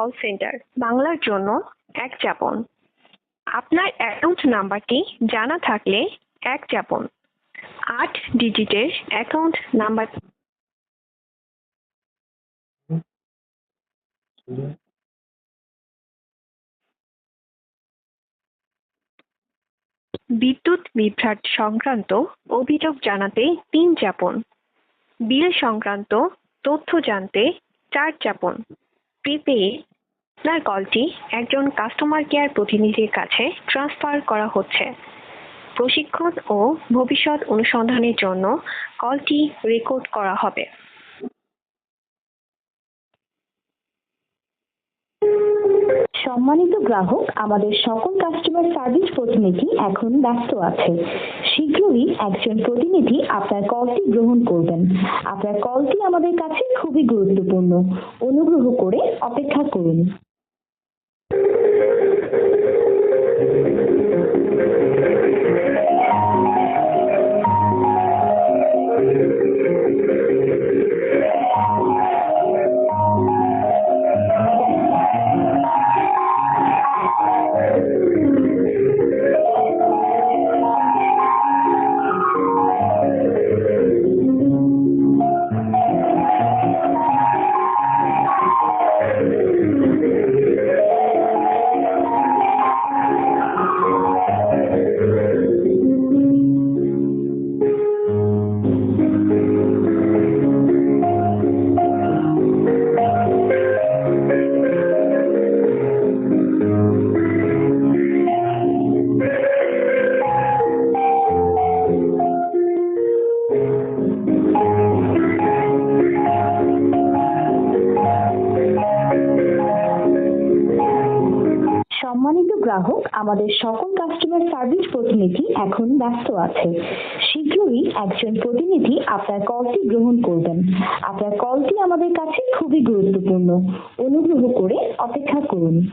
Call centre বাংলার জন্য এক চাপন আপনার অ্যাকাউন্ট নাম্বারটি জানা থাকলে এক চাপন আট ডিজিটের অ্যাকাউন্ট নাম্বার বিদ্যুৎ বিভ্রাট সংক্রান্ত অভিযোগ জানাতে তিন চাপন বিল সংক্রান্ত তথ্য জানতে চার চাপন প্রিপেইড আপনার কলটি একজন কাস্টমার কেয়ার প্রতিনিধির কাছে ট্রান্সফার করা হচ্ছে। প্রশিক্ষণ ও ভবিষ্যৎ অনুসন্ধানের জন্য কলটি রেকর্ড করা হবে। সম্মানিত গ্রাহক, আমাদের সকল কাস্টমার সার্ভিস প্রতিনিধি এখন ব্যস্ত আছে। শীঘ্রই একজন প্রতিনিধি আপনার কলটি গ্রহণ করবেন। আপনার কলটি আমাদের কাছে খুবই গুরুত্বপূর্ণ। অনুগ্রহ করে অপেক্ষা করুন। Yeah. গ্রাহক, আমাদের সকল কাস্টমার সার্ভিস প্রতিনিধি এখন ব্যস্ত আছে। শীঘ্রই একজন প্রতিনিধি আপনার কলটি গ্রহণ করবেন। আপনার কলটি আমাদের কাছে খুবই গুরুত্বপূর্ণ। অনুগ্রহ করে অপেক্ষা করুন।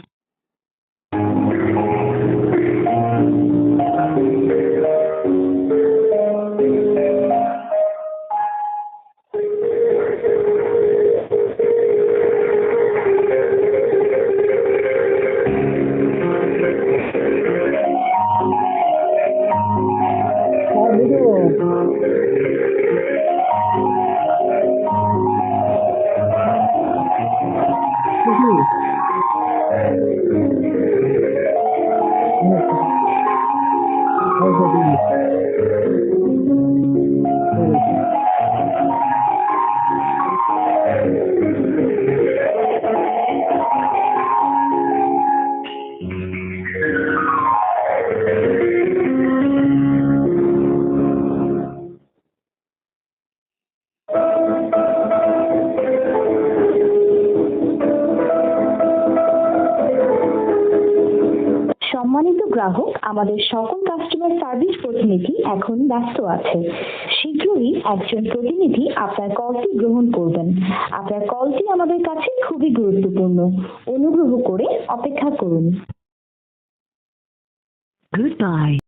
coisa bonita. সম্মানিত গ্রাহক, আমাদের সকল কাস্টমার সার্ভিস প্রতিনিধি এখন ব্যস্ত আছে। শীঘ্রই একজন প্রতিনিধি আপনার কলটি গ্রহণ করবেন। আপনার কলটি আমাদের কাছে খুবই গুরুত্বপূর্ণ। অনুগ্রহ করে অপেক্ষা করুন। Goodbye.